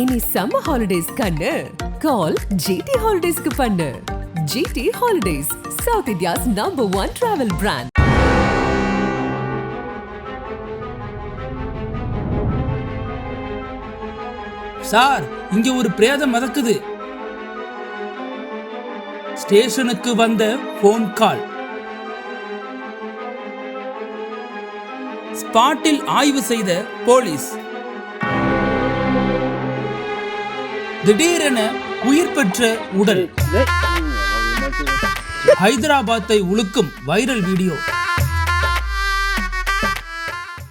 Any summer holidays கண்ணு. கால் GT ஹாலிடேஸ்க்கு பண்ணு. GT holidays South India's number one travel brand sir இங்க ஒரு பிரேதம் மதக்குது. ஸ்டேஷனுக்கு வந்த போன் கால் ஸ்பாட்டில் ஆய்வு செய்த போலீஸ். திடீரென உயிர் பெற்ற உடல். ஹைதராபாத்தை உலுக்கும் வைரல் வீடியோ.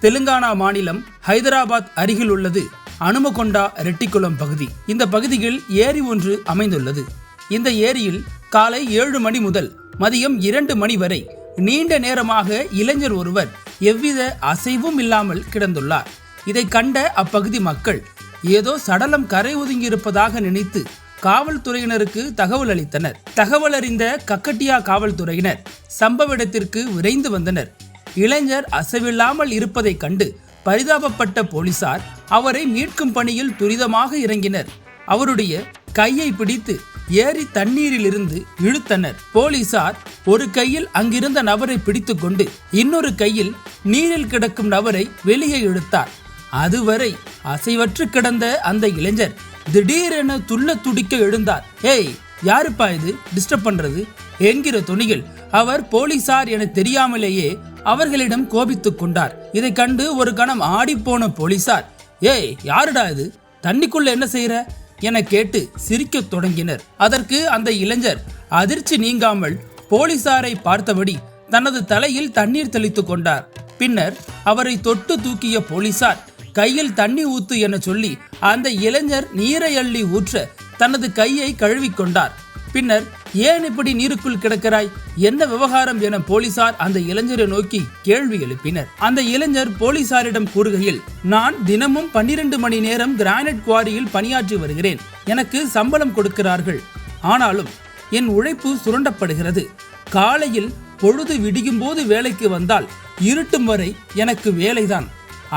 தெலுங்கானா மாநிலம் ஹைதராபாத் அருகில் உள்ளது அனுமகொண்டா ரெட்டிக்குளம் பகுதி. இந்த பகுதியில் ஏரி ஒன்று அமைந்துள்ளது. இந்த ஏரியில் காலை ஏழு மணி முதல் மதியம் இரண்டு மணி வரை நீண்ட நேரமாக இளைஞர் ஒருவர் எவ்வித அசைவும் இல்லாமல் கிடந்துள்ளார். இதை கண்ட அப்பகுதி மக்கள் ஏதோ சடலம் கரை ஒதுங்கி இருப்பதாக நினைத்து காவல்துறையினருக்கு தகவல் அளித்தனர். தகவல் அறிந்த கக்கட்டியா காவல்துறையினர் சம்பவ இடத்திற்கு விரைந்து வந்தனர். இளைஞர் அசைவில்லாமல் இருப்பதைக் கண்டு பரிதாபப்பட்ட போலீசார் அவரை மீட்கும் பணியில் துரிதமாக இறங்கினர். அவருடைய கையை பிடித்து ஏரி தண்ணீரிலிருந்து இழுத்தனர். போலீசார் ஒரு கையில் அங்கிருந்த நபரை பிடித்துக்கொண்டு இன்னொரு கையில் நீரில் கிடக்கும் நபரை வெளியே இழுத்தார் அதுவரை அசைவற்று கிடந்த அந்த இளைஞர் திடீரென துள்ள துடிக்க எழுந்தார். ஏய் யாருப்பா இது? டிஸ்டர்ப் பண்றது? என்கிற துணியில் அவர் போலீசார் என தெரியாமலேயே அவர்களிடம் கோபித்துக் கொண்டார். இதை கண்டு ஒரு கணம் ஆடிப்போன போலீசார் ஏய் யாருடா இது? தண்ணிக்குள்ள என்ன செய்யற என கேட்டு சிரிக்கத் தொடங்கினர். அதற்கு அந்த இளைஞர் அதிர்ச்சி நீங்காமல் போலீசாரை பார்த்தபடி தனது தலையில் தண்ணீர் தெளித்துக் கொண்டார். பின்னர் அவரை தொட்டு தூக்கிய போலீசார் கையில் தண்ணி ஊத்து என சொல்லி அந்த இளைஞர் நீரை அள்ளி ஊற்ற தனது கையை கழுவிக்கொண்டார் பின்னர் ஏன் இப்படி நீருக்குள் கிடக்கிறாய்? என்ன விவகாரம்? என போலீசார் அந்த இளைஞரை நோக்கி கேள்வி எழுப்பினர். அந்த இளைஞர் போலீசாரிடம் கூறுகையில் நான் தினமும் பன்னிரண்டு மணி நேரம் கிரானைட் குவாரியில் பணியாற்றி வருகிறேன். எனக்கு சம்பளம் கொடுக்கிறார்கள். ஆனாலும் என் உழைப்பு சுரண்டப்படுகிறது. காலையில் பொழுது விடியும் போது வேலைக்கு வந்தால் இருட்டும் வரை எனக்கு வேலைதான்.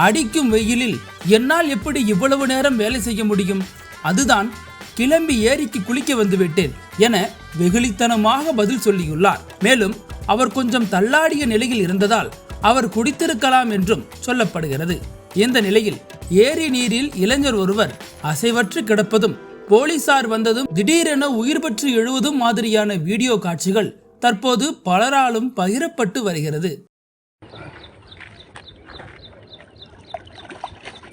அடிக்கும் வெயிலில் என்னால் எப்படி இவ்வளவு நேரம் வேலை செய்ய முடியும்? அதுதான் கிளம்பி ஏரிக்கு குளிக்க வந்துவிட்டேன் என வெகுளித்தனமாக பதில் சொல்லியுள்ளார். மேலும் அவர் கொஞ்சம் தள்ளாடிய நிலையில் இருந்ததால் அவர் குடித்திருக்கலாம் என்றும் சொல்லப்படுகிறது. இந்த நிலையில் ஏரி நீரில் இளைஞர் ஒருவர் அசைவற்று கிடப்பதும் போலீசார் வந்ததும் திடீரென உயிர் பற்றி எழுவதும் மாதிரியான வீடியோ காட்சிகள் தற்போது பலராலும் பகிரப்பட்டு வருகிறது.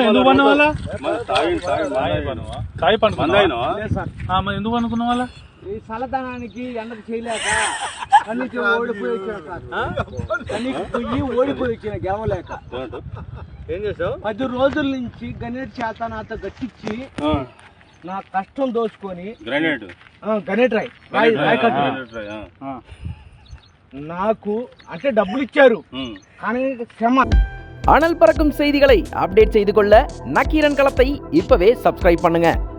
ఎందుకు పన్న వాళ్ళ పండు ఎందుకు అనుకున్న వాళ్ళ ఈ చల్లదనానికి ఎండకు చేయలేక కన్నీకి ఓడిపోయి వచ్చిన కన్నీకి పొయ్యి ఓడిపోయి వచ్చిన గెలవలేక ఏం చేసావు? పది రోజుల నుంచి గణేట్ చేత నాతో గట్టించి నా కష్టం దోచుకొని గ్రానైట్. ఆ, గణేట్ రాయ్. రాయ్ రాయ్. నాకు అంటే డబ్బులు ఇచ్చారు కానీ శ్రమ அனல் பறக்கும் செய்திகளை அப்டேட் செய்து கொள்ள நக்கீரன் களத்தை இப்பவே சப்ஸ்கிரைப் பண்ணுங்க